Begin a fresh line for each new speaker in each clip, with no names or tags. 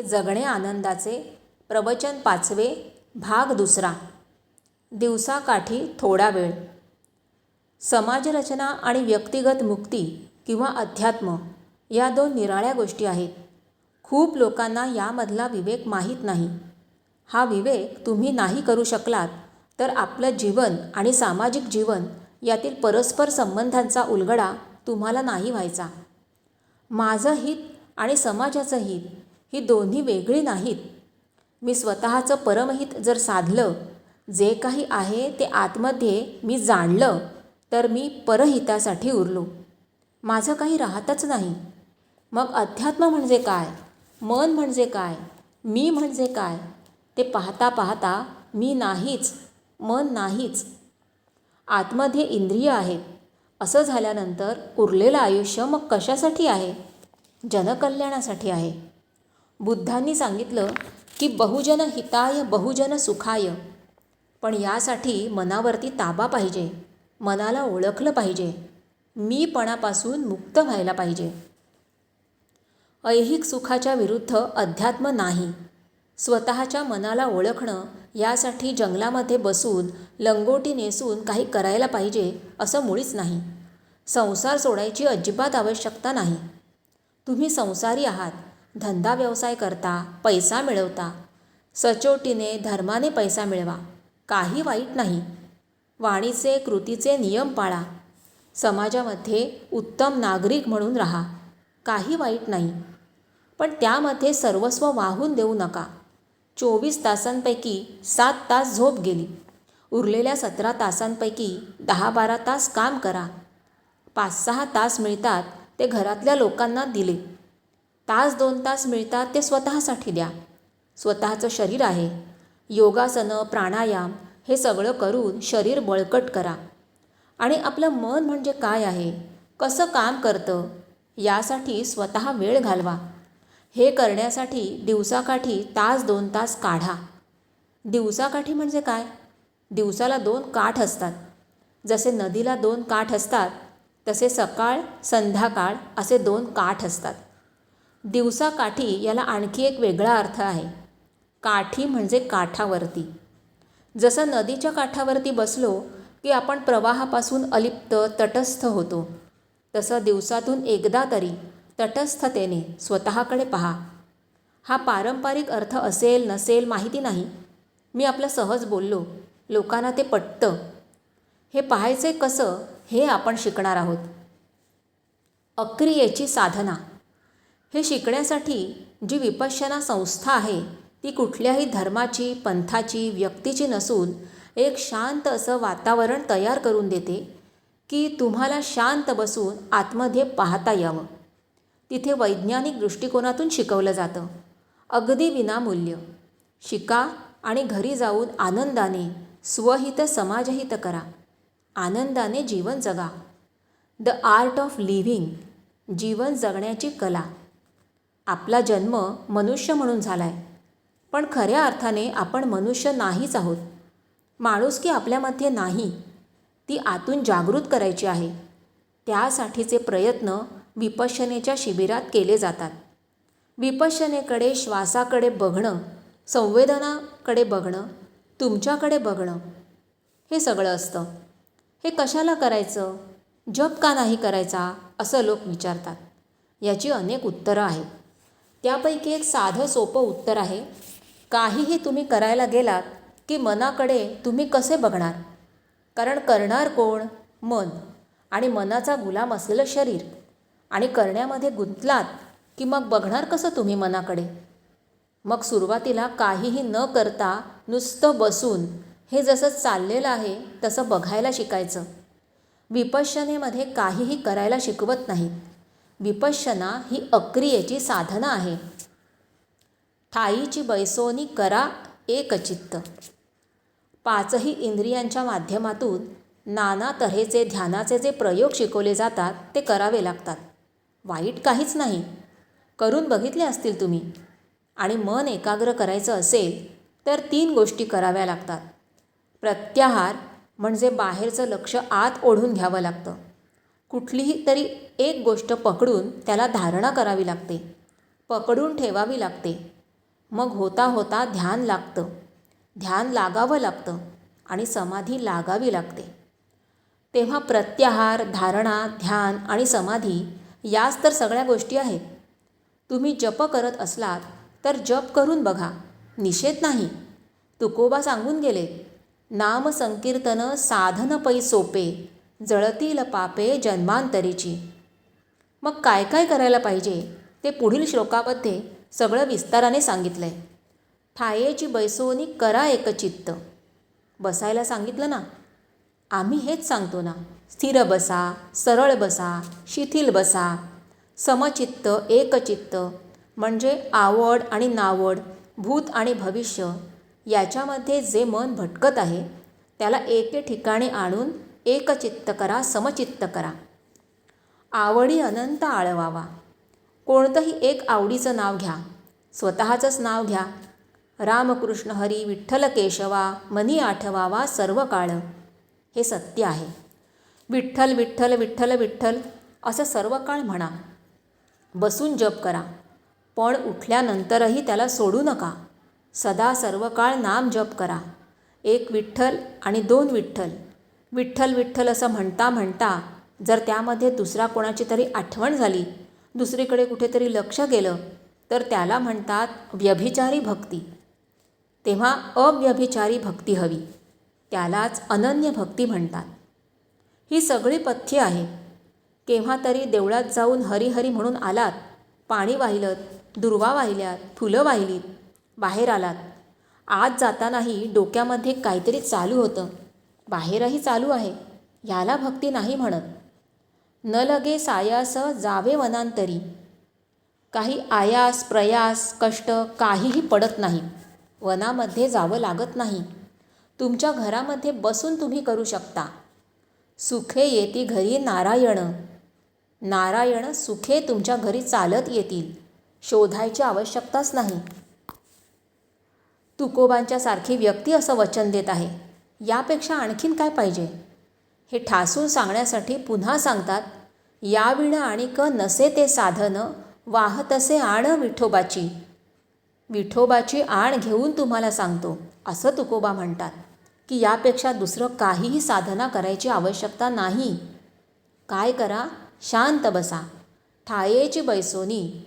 हे जगणे आनंदाचे प्रवचन पाचवे भाग दुसरा. दिवसाकाठी थोडा वेळ. समाजरचना आणि व्यक्तिगत मुक्ती किंवा अध्यात्म या दोन निराळ्या गोष्टी आहेत. खूप लोकांना यामधला विवेक माहीत नाही. हा विवेक तुम्ही नाही करू शकलात तर आपलं जीवन आणि सामाजिक जीवन यातील परस्पर संबंधांचा उलगडा तुम्हाला नाही व्हायचा. माझं हित आणि समाजाचं हित ही दोन्ही वेगळी नाहीत. मी स्वतःचं परमहित जर साधलं जे काही आहे ते आतमध्ये मी जाणलं तर मी परहितासाठी उरलो. माझं काही राहतच नाही. मग अध्यात्म म्हणजे काय? मन म्हणजे काय? मी म्हणजे काय? ते पाहता पाहता मी नाहीच मन नाहीच. आतमध्ये इंद्रिय आहेत. असं झाल्यानंतर उरलेलं आयुष्य मग कशासाठी आहे? जनकल्याणासाठी आहे. बुद्धांनी सांगितलं की बहुजन हिताय बहुजन सुखाय. पण यासाठी मनावरती ताबा पाहिजे मनाला ओळखलं पाहिजे मीपणापासून मुक्त व्हायला पाहिजे. ऐहिक सुखाच्या विरुद्ध अध्यात्म नाही. स्वतःच्या मनाला ओळखणं यासाठी जंगलामध्ये बसून लंगोटी नेसून काही करायला पाहिजे असं मुळीच नाही. संसार सोडायची अजिबात आवश्यकता नाही. तुम्ही संसारी आहात. धंदा व्यवसाय करता पैसा मिळवता. सचोटीने धर्माने पैसा मिळवा. काही वाईट नाही. वाणीचे कृतीचे नियम पाळा. समाजामध्ये उत्तम नागरिक म्हणून राहा. काही वाईट नाही. पण त्यामध्ये सर्वस्व वाहून देऊ नका. चोवीस तासांपैकी सात तास झोप गेली. उरलेल्या सतरा तासांपैकी दहा बारा तास काम करा. पाच सहा तास मिळतात ते घरातल्या लोकांना दिले. तास दोन तास मिळतात ते स्वतःसाठी द्या. स्वतःचं शरीर आहे. योगासनं प्राणायाम हे सगळं करून शरीर बळकट करा. आणि आपलं मन म्हणजे काय आहे? कसं काम करतं? यासाठी स्वतः वेळ घालवा. हे करण्यासाठी दिवसाकाठी तास दोन तास काढा. दिवसाकाठी म्हणजे काय? दिवसाला दोन काठ असतात. जसे नदीला दोन काठ असतात तसे सकाळ संध्याकाळ असे दोन काठ असतात. दिवसाकाठी याला आणखी एक वेगळा अर्थ आहे. काठी म्हणजे काठावरती. जसं नदीच्या काठावरती बसलो की आपण प्रवाहापासून अलिप्त तटस्थ होतो. तसं दिवसातून एकदा तरी तटस्थतेने स्वतःकडे पहा. हा पारंपरिक अर्थ असेल नसेल माहिती नाही. मी आपलं सहज बोललो लोकांना ते पटतं. हे पाहायचे कसं हे आपण शिकणार आहोत. अक्रियेची साधना. हे शिकण्यासाठी जी विपश्यना संस्था आहे ती कुठल्याही धर्माची पंथाची व्यक्तीची नसून एक शांत असं वातावरण तयार करून देते की तुम्हाला शांत बसून आतमध्ये पाहता यावं. तिथे वैज्ञानिक दृष्टिकोनातून शिकवलं जातं. अगदी विनामूल्य. शिका आणि घरी जाऊन आनंदाने स्वहित समाजहित करा. आनंदाने जीवन जगा. द आर्ट ऑफ लिव्हिंग जीवन जगण्याची कला. आपला जन्म मनुष्य म्हणून झाला आहे पण खऱ्या अर्थाने आपण मनुष्य नाहीच आहोत. माणुसकी आपल्यामध्ये नाही ती आतून जागृत करायची आहे. त्यासाठीचे प्रयत्न विपश्यनेच्या शिबिरात केले जातात. विपश्यनेकडे श्वासाकडे बघणं संवेदनाकडे बघणं तुमच्याकडे बघणं हे सगळं असतं. हे कशाला करायचं? जप का नाही करायचा? असं लोक विचारतात. याची अनेक उत्तरं आहेत. त्यापैकी एक साधं सोपं उत्तर आहे काहीही तुम्ही करायला गेलात की मनाकडे तुम्ही कसे बघणार? कारण करणार कोण? मन. आणि मनाचा गुलाम असलेलं शरीर. आणि करण्यामध्ये गुंतलात की मग बघणार कसं तुम्ही मनाकडे? मग सुरुवातीला काहीही न करता नुसतं बसून हे जसं चाललेलं आहे तसं बघायला शिकायचं. विपश्यनेमध्ये काहीही करायला शिकवत नाहीत. विपश्यना ही अक्रियेची साधना आहे. ठाईची बैसोनी करा एकचित्त. पाचही इंद्रियांच्या माध्यमातून नाना तऱ्हेचे ध्यानाचे जे प्रयोग शिकवले जातात ते करावे लागतात. वाईट काहीच नाही. करून बघितले असतील तुम्ही. आणि मन एकाग्र करायचं असेल तर तीन गोष्टी कराव्या लागतात. प्रत्याहार म्हणजे बाहेरचं लक्ष आत ओढून घ्यावं लागतं. कुठलीही तरी एक गोष्ट पकडून त्याला धारणा करावी लागते. पकडून ठेवावी लागते. मग होता होता ध्यान लागतं. ध्यान लागावं लागतं आणि समाधी लागावी लागते. तेव्हा प्रत्याहार धारणा ध्यान आणि समाधी याच तर सगळ्या गोष्टी आहेत. तुम्ही जप करत असलात तर जप करून बघा. निषेध नाही. तुकोबा सांगून गेले नाम संकीर्तन साधन पै सोपे जळतील पापे जन्मांतरीची. मग काय काय करायला पाहिजे? ते पुढील श्लोकामध्ये सगळं विस्ताराने सांगितलं आहे ठायेची बैसोनी करा एकचित्त बसायला सांगितलं ना? आम्ही हेच सांगतो ना. स्थिर बसा सरळ बसा शिथिल बसा. समचित्त एकचित्त म्हणजे आवड आणि नावड भूत आणि भविष्य. याच्यामध्ये जे मन भटकत आहे त्याला एके ठिकाणी आणून एकचित्त करा समचित्त करा. आवडी अनंत आळवावा. कोणतंही एक आवडीचं नाव घ्या. स्वतःचंच नाव घ्या. रामकृष्ण हरी विठ्ठल केशवा मनी आठवावा सर्व काळ. हे सत्य आहे. विठ्ठल विठ्ठल विठ्ठल विठ्ठल असं सर्व काळ म्हणा. बसून जप करा. पण उठल्यानंतरही त्याला सोडू नका. सदा सर्व काळ नाम जप करा. एक विठ्ठल आणि दोन विठ्ठल. विठ्ठल विठ्ठल असं म्हणता म्हणता जर त्यामध्ये दुसरा कोणाची तरी आठवण झाली दुसरीकडे कुठेतरी लक्ष गेलं तर त्याला म्हणतात व्यभिचारी भक्ती. तेव्हा अव्यभिचारी भक्ती हवी. त्यालाच अनन्य भक्ती म्हणतात. ही सगळी पथ्य आहे. केव्हा तरी देवळात जाऊन हरिहरी म्हणून आलात पाणी वाहिलं दुर्वा वाहिल्यात फुलं वाहिलीत बाहेर आलात. आत जातानाही डोक्यामध्ये काहीतरी चालू होतं. बाहेरही चालू आहे. ह्याला भक्ती नाही म्हणत. न लगे सायास जावे वनांतरी. काही आयास प्रयास कष्ट काहीही पडत नाही. वनामध्ये जावं लागत नाही. तुमच्या घरामध्ये बसून तुम्ही करू शकता. सुखे येती घरी नारायण. नारायण सुखे तुमच्या घरी चालत येतील. शोधायची आवश्यकताच नाही. तुकोबांच्यासारखी व्यक्ती असं वचन देत आहे. यापेक्षा आणखीन काय पाहिजे? हे ठासून सांगण्यासाठी पुन्हा सांगतात याविण आणि क नसे ते साधन वाहतसे आण विठोबाची. विठोबाची आण घेऊन तुम्हाला सांगतो. असं तुकोबा म्हणतात की यापेक्षा दुसरं काहीही साधना करायची आवश्यकता नाही. काय करा? शांत बसा. ठायेची बैसोनी.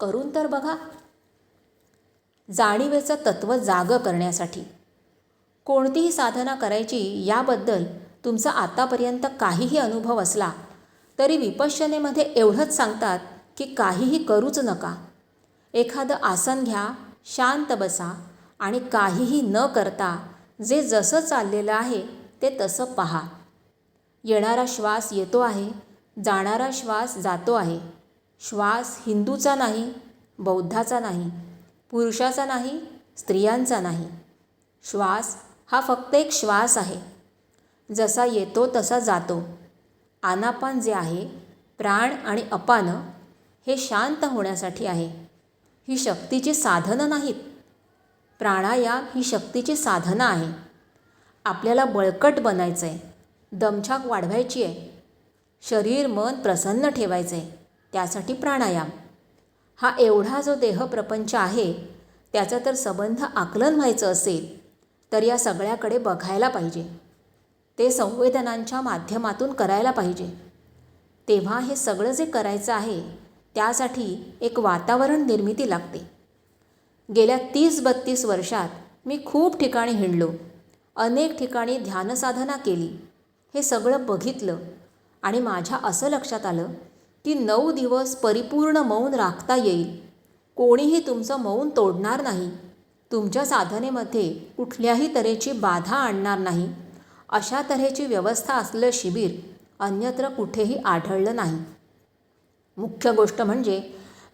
करून तर बघा. जाणीवेचं तत्त्व जाग करण्यासाठी. कोणतीही साधना करायची याबद्दल तुमचा आतापर्यंत काहीही अनुभव असला तरी विपश्यनेमध्ये एवढंच सांगतात की काहीही करूच नका. एखादं आसन घ्या शांत बसा आणि काहीही न करता जे जसं चाललेलं आहे ते तसं पहा. येणारा श्वास येतो आहे जाणारा श्वास जातो आहे. श्वास हिंदूचा नाही बौद्धाचा नाही पुरुषाचा नाही स्त्रियांचा नाही. श्वास हा फक्त एक श्वास आहे. जसा येतो तसा जातो. आनापान जे आहे प्राण आणि अपान हे शांत होण्यासाठी आहे. ही शक्तीची साधनं नाहीत. प्राणायाम ही शक्तीची साधना आहे. आपल्याला बळकट बनायचं आहे दमछाक वाढवायची आहे शरीर मन प्रसन्न ठेवायचं आहे त्यासाठी प्राणायाम. हा एवढा जो देहप्रपंच आहे त्याचा तर संबंध आकलन व्हायचं असेल तर या सगळ्याकडे बघायला पाहिजे. ते संवेदनांच्या माध्यमातून करायला पाहिजे. तेव्हा हे सगळं जे करायचं आहे त्यासाठी एक वातावरण निर्मिती लागते. गेल्या तीस बत्तीस वर्षात मी खूप ठिकाणी हिंडलो. अनेक ठिकाणी ध्यानसाधना केली. हे सगळं बघितलं आणि माझ्या असं लक्षात आलं की नऊ दिवस परिपूर्ण मौन राखता येईल. कोणीही तुमचं मौन तोडणार नाही. तुमच्या साधनेमध्ये कुठल्याही तऱ्हेची बाधा आणणार नाही. अशा तऱ्हेची व्यवस्था असलेलं शिबिर अन्यत्र कुठेही आढळलं नाही. मुख्य गोष्ट म्हणजे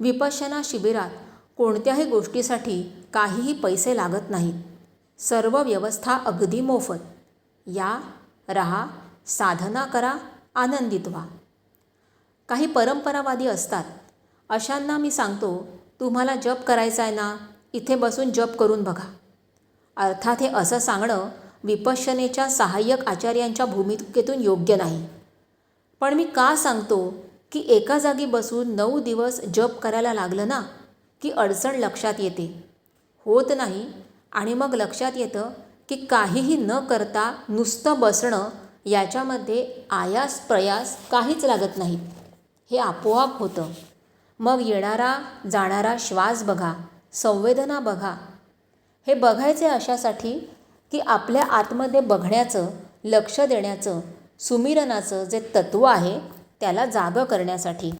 विपश्यना शिबिरात कोणत्याही गोष्टीसाठी काहीही पैसे लागत नाहीत सर्व व्यवस्था अगदी मोफत. या रहा साधना करा आनंदित व्हा. काही परंपरावादी असतात. अशांना मी सांगतो तुम्हाला जप करायचा आहे ना इथे बसून जप करून बघा. अर्थात हे असं सांगणं विपश्यनेच्या सहाय्यक आचार्यांच्या भूमिकेतून योग्य नाही. पण मी का सांगतो की एका जागी बसून नऊ दिवस जप करायला लागलं ना की अडचण लक्षात येते. होत नाही आणि मग लक्षात येतं की काहीही न करता नुसतं बसणं याच्यामध्ये आयास प्रयास काहीच लागत नाही. हे आपोआप होतं. मग येणारा जाणारा श्वास बघा संवेदना बघा. हे बघायचे अशासाठी की आपल्या आतमध्ये बघण्याचं लक्ष देण्याचं सुमिरनाचं जे तत्त्व आहे त्याला जागं करण्यासाठी.